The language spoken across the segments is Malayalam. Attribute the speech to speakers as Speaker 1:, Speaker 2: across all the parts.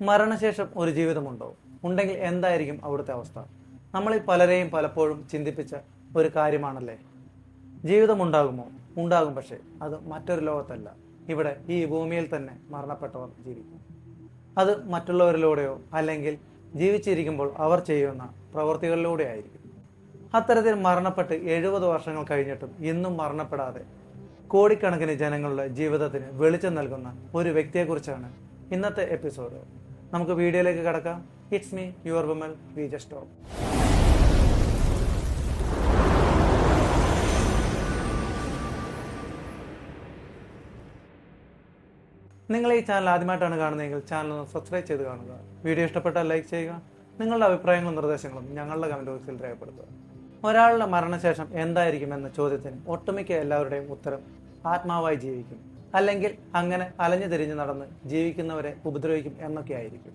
Speaker 1: മരണശേഷം ഒരു ജീവിതമുണ്ടോ? ഉണ്ടെങ്കിൽ എന്തായിരിക്കും അവിടുത്തെ അവസ്ഥ? നമ്മളിൽ പലരെയും പലപ്പോഴും ചിന്തിപ്പിച്ച ഒരു കാര്യമാണല്ലേ? ജീവിതമുണ്ടാകുമോ? ഉണ്ടാകും പക്ഷേ അത് മറ്റൊരു ലോകത്തല്ല. ഇവിടെ ഈ ഭൂമിയിൽ തന്നെ മരണപ്പെട്ടവർ ജീവിക്കും. അത് മറ്റുള്ളവരിലൂടെയോ അല്ലെങ്കിൽ ജീവിച്ചിരിക്കുമ്പോൾ അവർ ചെയ്യുന്ന പ്രവൃത്തികളിലൂടെ ആയിരിക്കും. അത്തരത്തിൽ മരണപ്പെട്ട് എഴുപത് വർഷങ്ങൾ കഴിഞ്ഞിട്ടും ഇന്നും മരണപ്പെടാതെ കോടിക്കണക്കിന് ജനങ്ങളുടെ ജീവിതത്തിന് വെളിച്ചം നൽകുന്ന ഒരു വ്യക്തിയെക്കുറിച്ചാണ് ഇന്നത്തെ എപ്പിസോഡ്. നമുക്ക് വീഡിയോയിലേക്ക് കടക്കാം. It's me your Vimal we just talk നിങ്ങൾ ഈ ചാനൽ ആദ്യമായിട്ടാണ് കാണുന്നതെങ്കിൽ ചാനൽ ഒന്ന് സബ്സ്ക്രൈബ് ചെയ്ത് കാണുക. വീഡിയോ ഇഷ്ടപ്പെട്ടാൽ ലൈക്ക് ചെയ്യുക. നിങ്ങളുടെ അഭിപ്രായങ്ങളും നിർദ്ദേശങ്ങളും ഞങ്ങളുടെ കമന്റ് ബോക്സിൽ രേഖപ്പെടുത്തുക. ഒരാളുടെ മരണശേഷം എന്തായിരിക്കും എന്ന ചോദ്യത്തിന് ഒട്ടുമിക്ക എല്ലാവരുടെയും ഉത്തരം ആത്മാവായി ജീവിക്കും. അല്ലെങ്കിൽ അങ്ങനെ അലഞ്ഞു തിരിഞ്ഞു നടന്ന് ജീവിക്കുന്നവരെ ഉപദ്രവിക്കും എന്നൊക്കെ ആയിരിക്കും.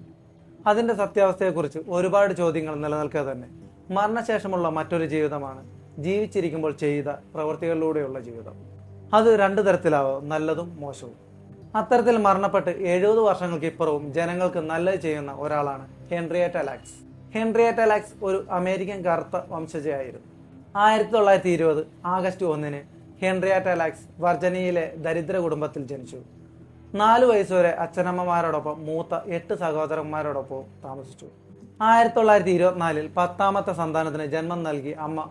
Speaker 1: അതിന്റെ സത്യാവസ്ഥയെക്കുറിച്ച് ഒരുപാട് ചോദ്യങ്ങൾ നിലനിൽക്കുക തന്നെ. മരണശേഷമുള്ള മറ്റൊരു ജീവിതമാണ് ജീവിച്ചിരിക്കുമ്പോൾ ചെയ്ത പ്രവൃത്തികളിലൂടെയുള്ള ജീവിതം. അത് രണ്ടു തരത്തിലാവും നല്ലതും മോശവും. അത്തരത്തിൽ മരണപ്പെട്ട് എഴുപത് വർഷങ്ങൾക്ക് ഇപ്പുറവും ജനങ്ങൾക്ക് നല്ലത് ചെയ്യുന്ന ഒരാളാണ് ഹെൻറിയേറ്റ ലാക്സ് ഹെൻറിയേറ്റ ലാക്സ് ഒരു അമേരിക്കൻ കറുത്ത വംശജയായിരുന്നു. ആയിരത്തി തൊള്ളായിരത്തി ഇരുപത് ആഗസ്റ്റ് ഒന്നിന് ഹെൻറിയാറ്റ അലാക്സ് വർജനിയയിലെ ദരിദ്ര കുടുംബത്തിൽ ജനിച്ചു. നാലു വയസ്സുവരെ അച്ഛനമ്മമാരോടൊപ്പം മൂത്ത എട്ട് സഹോദരന്മാരോടൊപ്പം താമസിച്ചു. ആയിരത്തി തൊള്ളായിരത്തി ഇരുപത്തിനാലിൽ പത്താമത്തെ സന്താനത്തിന് ജന്മം നൽകി അമ്മ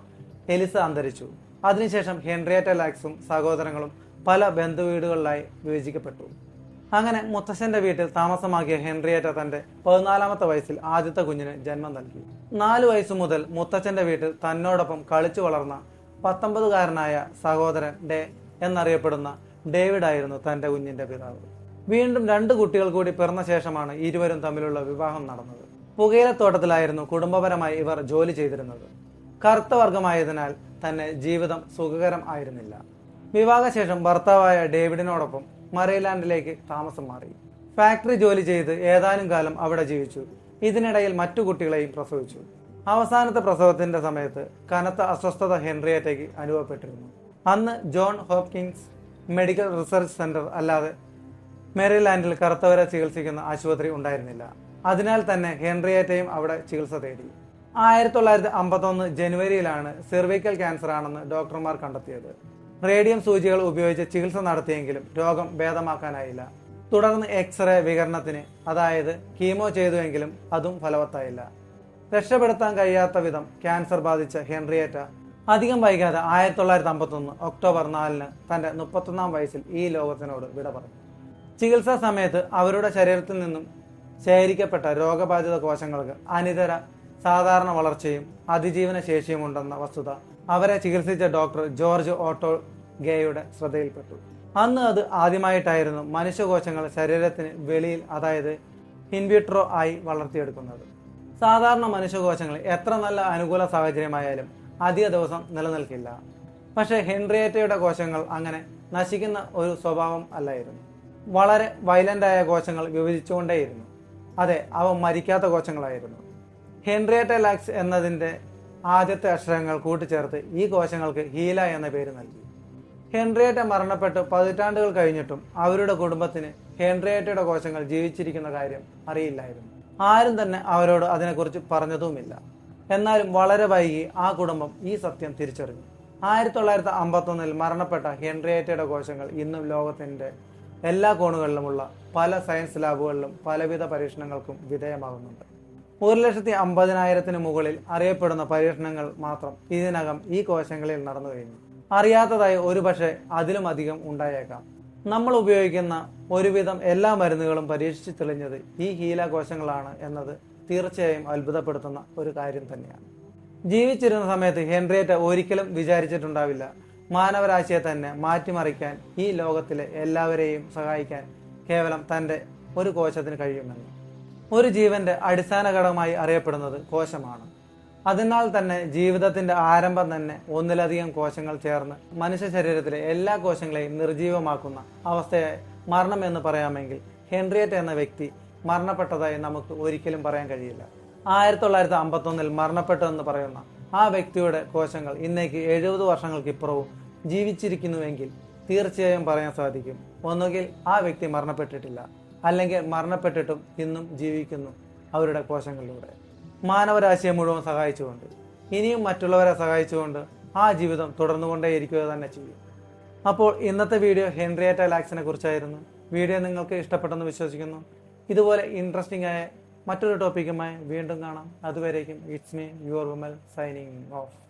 Speaker 1: എലിസ അന്തരിച്ചു. അതിനുശേഷം ഹെൻറിയാറ്റ ലാക്സും സഹോദരങ്ങളും പല ബന്ധുവീടുകളിലായി വിഭജിക്കപ്പെട്ടു അങ്ങനെ മുത്തശ്ശന്റെ വീട്ടിൽ താമസമാക്കിയ ഹെൻറിയേറ്റ തന്റെ പതിനാലാമത്തെ വയസ്സിൽ ആദ്യത്തെ കുഞ്ഞിന് ജന്മം നൽകി. നാലു വയസ്സു മുതൽ മുത്തച്ഛന്റെ വീട്ടിൽ തന്നോടൊപ്പം കളിച്ചു വളർന്ന പത്തൊമ്പതുകാരനായ സഹോദരൻ ഡേ എന്നറിയപ്പെടുന്ന ഡേവിഡ് ആയിരുന്നു തന്റെ കുഞ്ഞിന്റെ പിതാവ്. വീണ്ടും രണ്ട് കുട്ടികൾ കൂടി പിറന്ന ശേഷമാണ് ഇരുവരും തമ്മിലുള്ള വിവാഹം നടന്നത്. പുകയിലത്തോട്ടത്തിലായിരുന്നു കുടുംബപരമായി ഇവർ ജോലി ചെയ്തിരുന്നത്. കറുത്ത വർഗമായതിനാൽ തന്നെ ജീവിതം സുഖകരം ആയിരുന്നില്ല. വിവാഹശേഷം ഭർത്താവായ ഡേവിഡിനോടൊപ്പം മറൈലാൻഡിലേക്ക് താമസം മാറി. ഫാക്ടറി ജോലി ചെയ്ത് ഏതാനും കാലം അവിടെ ജീവിച്ചു. ഇതിനിടയിൽ മറ്റു കുട്ടികളെയും പ്രസവിച്ചു. അവസാനത്തെ പ്രസവത്തിന്റെ സമയത്ത് കനത്ത അസ്വസ്ഥത ഹെൻറിയേറ്റയ്ക്ക് അനുഭവപ്പെട്ടിരുന്നു. അന്ന് John Hopkins medical research centre അല്ലാതെ മെറിലാൻഡിൽ കറുത്തവരെ ചികിത്സിക്കുന്ന ആശുപത്രി ഉണ്ടായിരുന്നില്ല. അതിനാൽ തന്നെ ഹെൻറിയേറ്റയും അവിടെ ചികിത്സ തേടി. ആയിരത്തി തൊള്ളായിരത്തി അമ്പത്തൊന്ന് ജനുവരിയിലാണ് സെർവിക്കൽ ക്യാൻസർ ആണെന്ന് ഡോക്ടർമാർ കണ്ടെത്തിയത്. റേഡിയം സൂചികൾ ഉപയോഗിച്ച് ചികിത്സ നടത്തിയെങ്കിലും രോഗം ഭേദമാക്കാനായില്ല. തുടർന്ന് എക്സ്റേ വികരണത്തിന് അതായത് കീമോ ചെയ്തുവെങ്കിലും അതും ഫലവത്തായില്ല. രക്ഷപ്പെടുത്താൻ കഴിയാത്ത വിധം ക്യാൻസർ ബാധിച്ച ഹെൻറിയേറ്റ അധികം വൈകാതെ ആയിരത്തി തൊള്ളായിരത്തി അമ്പത്തൊന്ന് ഒക്ടോബർ നാലിന് തന്റെ മുപ്പത്തൊന്നാം വയസ്സിൽ ഈ ലോകത്തിനോട് വിട പറഞ്ഞു. ചികിത്സാ സമയത്ത് അവരുടെ ശരീരത്തിൽ നിന്നും ശേഖരിക്കപ്പെട്ട രോഗബാധിത കോശങ്ങൾക്ക് അനിതര സാധാരണ വളർച്ചയും അതിജീവന ശേഷിയും ഉണ്ടെന്ന വസ്തുത അവരെ ചികിത്സിച്ച ഡോക്ടർ ജോർജ് ഓട്ടോ ഗേയുടെ ശ്രദ്ധയിൽപ്പെട്ടു. അന്ന് അത് ആദ്യമായിട്ടായിരുന്നു മനുഷ്യകോശങ്ങൾ ശരീരത്തിന് വെളിയിൽ അതായത് ഇൻവിട്രോ ആയി വളർത്തിയെടുക്കുന്നത്. സാധാരണ മനുഷ്യകോശങ്ങൾ എത്ര നല്ല അനുകൂല സാഹചര്യമായാലും അധിക ദിവസം നിലനിൽക്കില്ല. പക്ഷേ ഹെൻറിയേറ്റയുടെ കോശങ്ങൾ അങ്ങനെ നശിക്കുന്ന ഒരു സ്വഭാവം അല്ലായിരുന്നു. വളരെ വയലന്റായ കോശങ്ങൾ വിഭജിച്ചുകൊണ്ടേയിരുന്നു. അതെ അവ മരിക്കാത്ത കോശങ്ങളായിരുന്നു. ഹെൻറിയേറ്റ ലാക്സ് എന്നതിന്റെ ആദ്യത്തെ അക്ഷരങ്ങൾ കൂട്ടിച്ചേർത്ത് ഈ കോശങ്ങൾക്ക് ഹീല എന്ന പേര് നൽകി. ഹെൻറിയേറ്റ മരണപ്പെട്ട് പതിറ്റാണ്ടുകൾ കഴിഞ്ഞിട്ടും അവരുടെ കുടുംബത്തിന് ഹെൻറിയേറ്റയുടെ കോശങ്ങൾ ജീവിച്ചിരിക്കുന്ന കാര്യം അറിയില്ലായിരുന്നു. ആരും തന്നെ അവരോട് അതിനെക്കുറിച്ച് പറഞ്ഞതുമില്ല. എന്നാലും വളരെ വൈകി ആ കുടുംബം ഈ സത്യം തിരിച്ചറിഞ്ഞു. ആയിരത്തി തൊള്ളായിരത്തി അമ്പത്തൊന്നിൽ മരണപ്പെട്ട ഹെൻറിയേറ്റയുടെ കോശങ്ങൾ ഇന്നും ലോകത്തിന്റെ എല്ലാ കോണുകളിലുമുള്ള പല സയൻസ് ലാബുകളിലും പലവിധ പരീക്ഷണങ്ങൾക്കും വിധേയമാകുന്നുണ്ട്. ഒരു ലക്ഷത്തി അമ്പതിനായിരത്തിന് മുകളിൽ അറിയപ്പെടുന്ന പരീക്ഷണങ്ങൾ മാത്രം ഇതിനകം ഈ കോശങ്ങളിൽ നടന്നു കഴിഞ്ഞു. അറിയാത്തതായി ഒരുപക്ഷെ അതിലും അധികം ഉണ്ടായേക്കാം. നമ്മൾ ഉപയോഗിക്കുന്ന ഒരുവിധം എല്ലാ മരുന്നുകളും പരീക്ഷിച്ച് തെളിഞ്ഞത് ഈ ഹീല കോശങ്ങളാണ് എന്നത് തീർച്ചയായും അത്ഭുതപ്പെടുത്തുന്ന ഒരു കാര്യം തന്നെയാണ്. ജീവിച്ചിരുന്ന സമയത്ത് ഹെൻറിയേറ്റ ഒരിക്കലും വിചാരിച്ചിട്ടുണ്ടാവില്ല. മാനവരാശിയെ തന്നെ മാറ്റിമറിക്കാൻ ഈ ലോകത്തിലെ എല്ലാവരെയും സഹായിക്കാൻ കേവലം തന്റെ ഒരു കോശത്തിന് കഴിയുമെന്ന്. ഒരു ജീവന്റെ അടിസ്ഥാന ഘടകമായി അറിയപ്പെടുന്നത് കോശമാണ്. അതിനാൽ തന്നെ ജീവിതത്തിന്റെ ആരംഭം തന്നെ ഒന്നിലധികം കോശങ്ങൾ ചേർന്ന് മനുഷ്യ ശരീരത്തിലെ എല്ലാ കോശങ്ങളെയും നിർജീവമാക്കുന്ന അവസ്ഥയെ മരണം എന്ന് പറയാമെങ്കിൽ ഹെൻറിയറ്റ് എന്ന വ്യക്തി മരണപ്പെട്ടതായി നമുക്ക് ഒരിക്കലും പറയാൻ കഴിയില്ല. ആയിരത്തി തൊള്ളായിരത്തി അമ്പത്തൊന്നിൽ മരണപ്പെട്ടു എന്ന് പറയുന്ന ആ വ്യക്തിയുടെ കോശങ്ങൾ ഇന്നേക്ക് എഴുപത് വർഷങ്ങൾക്ക് ഇപ്പുറവും ജീവിച്ചിരിക്കുന്നുവെങ്കിൽ തീർച്ചയായും പറയാൻ സാധിക്കും. ഒന്നുകിൽ ആ വ്യക്തി മരണപ്പെട്ടിട്ടില്ല അല്ലെങ്കിൽ മരണപ്പെട്ടിട്ടും ഇന്നും ജീവിക്കുന്നു അവരുടെ കോശങ്ങളിലൂടെ. മാനവരാശിയെ മുഴുവൻ സഹായിച്ചുകൊണ്ട് ഇനിയും മറ്റുള്ളവരെ സഹായിച്ചുകൊണ്ട് ആ ജീവിതം തുടർന്നുകൊണ്ടേയിരിക്കുക തന്നെ ചെയ്യും. അപ്പോൾ ഇന്നത്തെ വീഡിയോ ഹെൻറിയേറ്റ ലാക്സിനെ കുറിച്ചായിരുന്നു. വീഡിയോ നിങ്ങൾക്ക് ഇഷ്ടപ്പെട്ടെന്ന് വിശ്വസിക്കുന്നു. ഇതുപോലെ ഇൻട്രസ്റ്റിംഗ് ആയ മറ്റൊരു ടോപ്പിക്കുമായി വീണ്ടും കാണാം. അതുവരേക്കും it's me your Vimal signing off